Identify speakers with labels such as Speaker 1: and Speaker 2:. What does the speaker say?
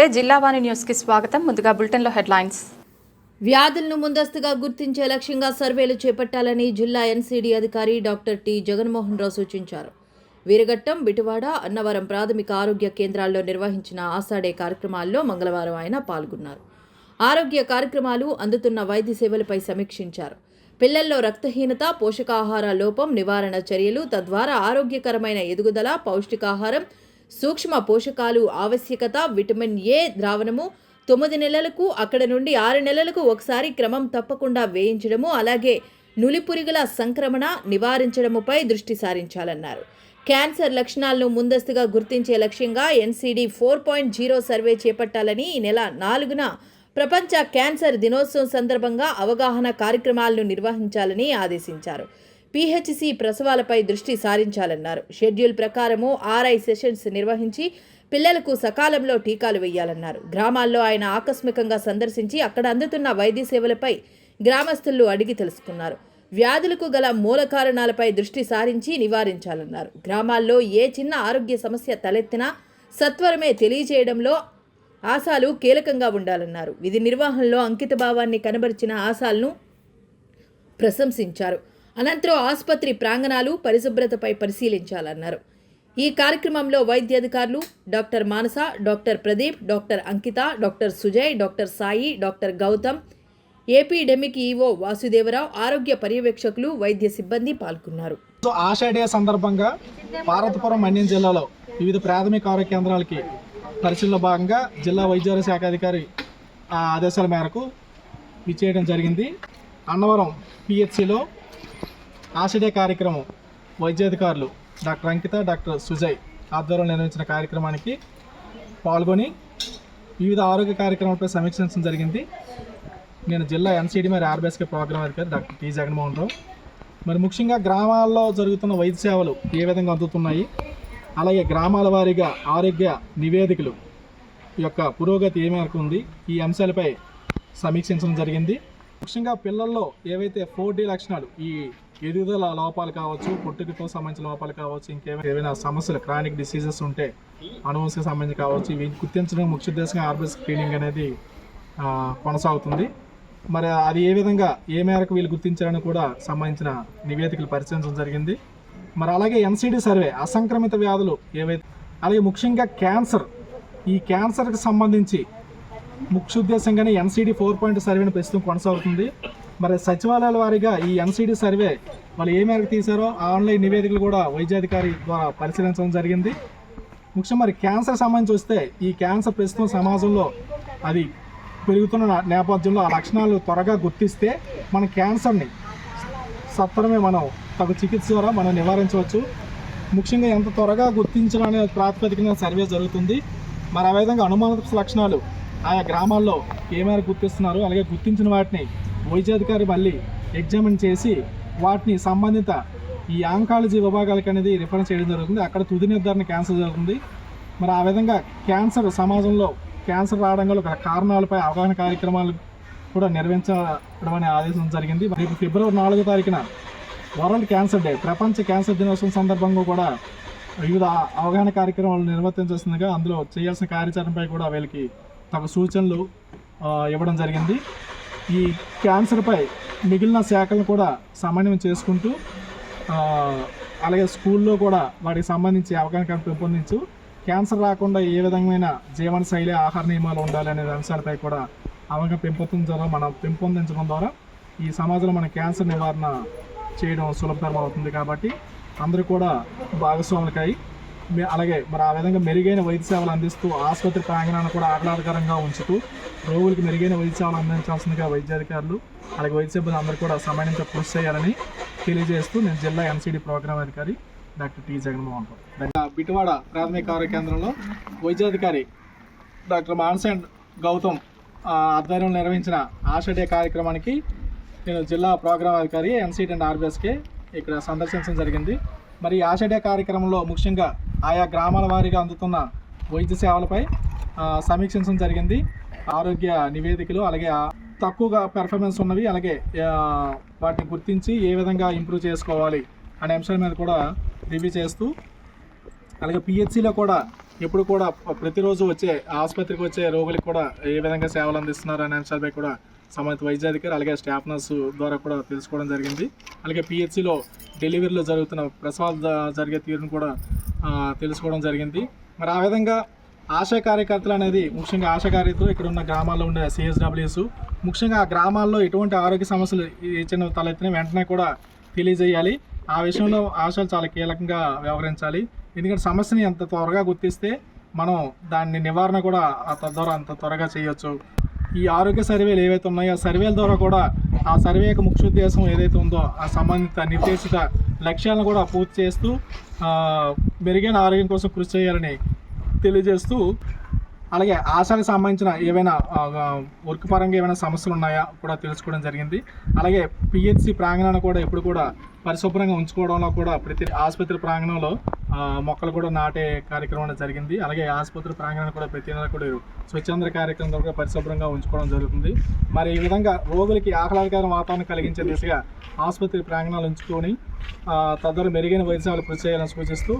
Speaker 1: నమస్తే. జిల్లావాణి న్యూస్కి స్వాగతం. ముందుగా బులెటిన్లో హెడ్లైన్స్.
Speaker 2: వ్యాధులను ముందస్తుగా గుర్తించే లక్ష్యంగా సర్వేలు చేపట్టాలని జిల్లా ఎన్సీడీ అధికారి డాక్టర్ టి. జగన్మోహన్ రావు సూచించారు. వీరఘట్టం బిటువాడ అన్నవరం ప్రాథమిక ఆరోగ్య కేంద్రాల్లో నిర్వహించిన ఆసాడే కార్యక్రమాల్లో మంగళవారం ఆయన పాల్గొన్నారు. ఆరోగ్య కార్యక్రమాలు అందుతున్న వైద్య సేవలపై సమీక్షించారు. పిల్లల్లో రక్తహీనత పోషకాహార లోపం నివారణ చర్యలు తద్వారా ఆరోగ్యకరమైన ఎదుగుదల పౌష్టికాహారం సూక్ష్మ పోషకాలు ఆవశ్యకత విటమిన్ ఏ ద్రావణము తొమ్మిది నెలలకు అక్కడ నుండి ఆరు నెలలకు ఒకసారి క్రమం తప్పకుండా వేయించడము అలాగే నులిపురుగుల సంక్రమణ నివారించడముపై దృష్టి సారించాలన్నారు. క్యాన్సర్ లక్షణాలను ముందస్తుగా గుర్తించే లక్ష్యంగా NCD four point zero survey చేపట్టాలని ఈ నెల నాలుగున ప్రపంచ క్యాన్సర్ దినోత్సవం సందర్భంగా అవగాహన కార్యక్రమాలను నిర్వహించాలని ఆదేశించారు. పీహెచ్సి ప్రసవాలపై దృష్టి సారించాలన్నారు. షెడ్యూల్ ప్రకారము ఆర్ఐ సెషన్స్ నిర్వహించి పిల్లలకు సకాలంలో టీకాలు వేయాలన్నారు. గ్రామాల్లో ఆయన ఆకస్మికంగా సందర్శించి అక్కడ అందుతున్న వైద్య సేవలపై గ్రామస్తులు అడిగి తెలుసుకున్నారు. వ్యాధులకు గల మూల కారణాలపై దృష్టి సారించి నివారించాలన్నారు. గ్రామాల్లో ఏ చిన్న ఆరోగ్య సమస్య తలెత్తినా సత్వరమే తెలియజేయడంలో ఆశాలు కీలకంగా ఉండాలన్నారు. విధి నిర్వహణలో అంకితభావాన్ని కనబరిచిన ఆశాలను ప్రశంసించారు. అనంతరం ఆసుపత్రి ప్రాంగణాలు పరిశుభ్రతపై పరిశీలించాలన్నారు. ఈ కార్యక్రమంలో వైద్య అధికారులు doctor Manasa doctor Pradeep doctor Ankita doctor Sujay doctor Sai doctor Gautam epidemic EO Vasudeva Rao ఆరోగ్య పర్యవేక్షకులు వైద్య సిబ్బంది పాల్గొన్నారు.
Speaker 3: సో ఆషా డే సందర్భంగా భారతపురం మన్యం జిల్లాలో వివిధ ప్రాథమిక ఆరోగ్య కేంద్రాలకి పరిశీలనలో భాగంగా జిల్లా వైద్యారోగ్య శాఖ అధికారి ఆ ఆదేశాల మేరకు ఇచ్చేయడం జరిగింది. అన్నవరం పిహెచ్సిలో ఆషా కార్యక్రమం వైద్యాధికారులు డాక్టర్ అంకిత డాక్టర్ సుజయ్ ఆధ్వర్యంలో నిర్వహించిన కార్యక్రమానికి పాల్గొని వివిధ ఆరోగ్య కార్యక్రమాలపై సమీక్షించడం జరిగింది. నేను జిల్లా ఎన్సీడీ మరి ఆర్బీఎస్కే ప్రోగ్రామ్ అధికారి డాక్టర్ టి జగన్మోహన్ రావు. మరి ముఖ్యంగా గ్రామాల్లో జరుగుతున్న వైద్య సేవలు ఏ విధంగా అందుతున్నాయి? అలాగే గ్రామాల వారీగా ఆరోగ్య నివేదికలు యొక్క పురోగతి ఏ మేరకు ఉంది? ఈ అంశాలపై సమీక్షించడం జరిగింది. ముఖ్యంగా పిల్లల్లో ఏవైతే ఫోర్ డీ లక్షణాలు ఈ ఎదుగుదల లోపాలు కావచ్చు పుట్టుకతో సంబంధించిన లోపాలు కావచ్చు ఇంకేమైనా ఏమైనా సమస్యలు క్రానిక్ డిసీజెస్ ఉంటే అనువంశిక సంబంధించి కావచ్చు ఇవి గుర్తించడం ముఖ్య ఉద్దేశంగా ఆర్బీఎస్ స్క్రీనింగ్ అనేది కొనసాగుతుంది. మరి అది ఏ విధంగా ఏ మేరకు వీళ్ళు గుర్తించారని కూడా సంబంధించిన నివేదికలు పరిశీలించడం జరిగింది. మరి అలాగే ఎన్సీడీ సర్వే అసంక్రమిత వ్యాధులు ఏవైతే అలాగే ముఖ్యంగా క్యాన్సర్ ఈ క్యాన్సర్కి సంబంధించి ముఖ్య ఉద్దేశంగానే ఎన్సీడీ ఫోర్ పాయింట్ సర్వేని ప్రస్తుతం కొనసాగుతుంది. మరి సచివాలయాల వారీగా ఈ ఎన్సీడీ సర్వే వాళ్ళు ఏ మేరకు తీశారో ఆ ఆన్లైన్ నివేదికలు కూడా వైద్యాధికారి ద్వారా పరిశీలించడం జరిగింది. ముఖ్యంగా మరి క్యాన్సర్ సంబంధించి వస్తే ఈ క్యాన్సర్ ప్రస్తుతం సమాజంలో అది పెరుగుతున్న నేపథ్యంలో ఆ లక్షణాలు త్వరగా గుర్తిస్తే మన క్యాన్సర్ని సత్వరమే మనం తగు చికిత్స ద్వారా మనం నివారించవచ్చు. ముఖ్యంగా ఎంత త్వరగా గుర్తించాలనే ప్రాతిపదికన సర్వే జరుగుతుంది. మరి ఆ విధంగా అనుమానాస్పద లక్షణాలు ఆయా గ్రామాల్లో ఏ మేరకు గుర్తిస్తున్నారు? అలాగే గుర్తించిన వాటిని వైద్యాధికారి మళ్ళీ ఎగ్జామిన్ చేసి వాటిని సంబంధిత ఈ ఆంకాలజీ విభాగాలకు అనేది రిఫర్ చేయడం జరుగుతుంది. అక్కడ తుది నిర్ధారణ క్యాన్సర్ జరుగుతుంది. మరి ఆ విధంగా క్యాన్సర్ సమాజంలో క్యాన్సర్ రావడం గల కారణాలపై అవగాహన కార్యక్రమాలు కూడా నిర్వహించడం అనే ఆదేశం జరిగింది. రేపు ఫిబ్రవరి నాలుగో తారీఖున వరల్డ్ క్యాన్సర్ డే ప్రపంచ క్యాన్సర్ దినోత్సవం సందర్భంగా కూడా వివిధ అవగాహన కార్యక్రమాలు నిర్వర్తించాల్సిందిగా అందులో చేయాల్సిన కార్యాచరణపై కూడా వీళ్ళకి తమ సూచనలు ఇవ్వడం జరిగింది. ఈ క్యాన్సర్పై మిగిలిన శాఖలను కూడా సమన్వయం చేసుకుంటూ అలాగే స్కూల్లో కూడా వాటికి సంబంధించి అవగాహన పెంపొందించు. క్యాన్సర్ రాకుండా ఏ విధమైన జీవన శైలి ఆహార నియమాలు ఉండాలి అనే అంశాలపై కూడా అవగాహన పెంపొందించడం మనం పెంపొందించడం ద్వారా ఈ సమాజంలో మన క్యాన్సర్ నివారణ చేయడం సులభతరం అవుతుంది కాబట్టి అందరూ కూడా భాగస్వాములకై అలాగే మరి ఆ విధంగా మెరుగైన వైద్య సేవలు అందిస్తూ ఆసుపత్రి ప్రాంగణాన్ని కూడా ఆహ్లాదకరంగా ఉంచుతూ రోగులకు మెరుగైన వైద్య సేవలు అందించాల్సిందిగా వైద్యాధికారులు అలాగే వైద్య సిబ్బంది అందరూ కూడా సమయంతో కృషి చేయాలని తెలియజేస్తూ నేను జిల్లా ఎన్సీడీ ప్రోగ్రామ్ అధికారి డాక్టర్ టి జగన్మోహన్ రావు బిటివాడ ప్రాథమిక ఆరోగ్య కేంద్రంలో వైద్యాధికారి డాక్టర్ మాన్సన్ గౌతమ్ ఆధ్వర్యంలో నిర్వహించిన ఆషడే డే కార్యక్రమానికి నేను జిల్లా ప్రోగ్రామ్ అధికారి ఎన్సీటీ అండ్ ఆర్బీఎస్కే ఇక్కడ సందర్శించడం జరిగింది. మరి ఈ కార్యక్రమంలో ముఖ్యంగా ఆయా గ్రామాల వారీగా అందుతున్న వైద్య సేవలపై సమీక్షించడం జరిగింది. ఆరోగ్య నివేదికలు అలాగే తక్కువగా పెర్ఫార్మెన్స్ ఉన్నవి అలాగే వాటిని గుర్తించి ఏ విధంగా ఇంప్రూవ్ చేసుకోవాలి అనే అంశాల మీద కూడా రివ్యూ చేస్తూ అలాగే పిహెచ్సిలో కూడా ఎప్పుడు కూడా ప్రతిరోజు వచ్చే ఆసుపత్రికి వచ్చే రోగులకు కూడా ఏ విధంగా సేవలు అందిస్తున్నారు అనే అంశాలపై కూడా సంబంధిత వైద్యాధికారి అలాగే స్టాఫ్ నర్సు ద్వారా కూడా తెలుసుకోవడం జరిగింది. అలాగే పిహెచ్సిలో డెలివరీలో జరుగుతున్న ప్రసవాలు జరిగే తీరును కూడా తెలుసుకోవడం జరిగింది. మరి ఆ విధంగా ఆశా కార్యకర్తలు అనేది ముఖ్యంగా ఆశా కార్యకర్తలు ఇక్కడ ఉన్న గ్రామాల్లో ఉండే సిఎస్డబ్ల్యూస్ ముఖ్యంగా ఆ గ్రామాల్లో ఎటువంటి ఆరోగ్య సమస్యలు ఈ చిన్న తలెత్తిన వెంటనే కూడా తెలియజేయాలి. ఆ విషయంలో ఆశలు చాలా కీలకంగా వ్యవహరించాలి. ఎందుకంటే సమస్యని ఎంత త్వరగా గుర్తిస్తే మనం దాన్ని నివారణ కూడా ఆ తద్వారా అంత త్వరగా చేయొచ్చు. ఈ ఆరోగ్య సర్వేలు ఏవైతే ఉన్నాయో ఆ సర్వేల ద్వారా కూడా ఆ సర్వే యొక్క ముఖ్య ఉద్దేశం ఏదైతే ఉందో ఆ సంబంధిత నిర్దేశిత లక్ష్యాలను కూడా పూర్తి చేస్తూ మెరుగైన ఆరోగ్యం కోసం కృషి చేయాలని తెలియజేస్తూ అలాగే ఆశలకు సంబంధించిన ఏవైనా వర్క్ పరంగా ఏమైనా సమస్యలు ఉన్నాయా కూడా తెలుసుకోవడం జరిగింది. అలాగే పిహెచ్సి ప్రాంగణాన్ని కూడా ఎప్పుడు కూడా పరిశుభ్రంగా ఉంచుకోవడంలో కూడా ప్రతి ఆసుపత్రి ప్రాంగణంలో మొక్కలు కూడా నాటే కార్యక్రమం జరిగింది. అలాగే ఆసుపత్రి ప్రాంగణాన్ని కూడా ప్రతి నెల కూడా స్వచ్ఛంద కార్యక్రమం ద్వారా కూడా పరిశుభ్రంగా ఉంచుకోవడం జరుగుతుంది. మరి ఈ విధంగా రోగులకి ఆహ్లాదకర వాతావరణం కలిగించే దిశగా ఆసుపత్రి ప్రాంగణాలు ఉంచుకొని తద్వారా మెరుగైన వైద్యాలు కృషి చేయాలని సూచిస్తూ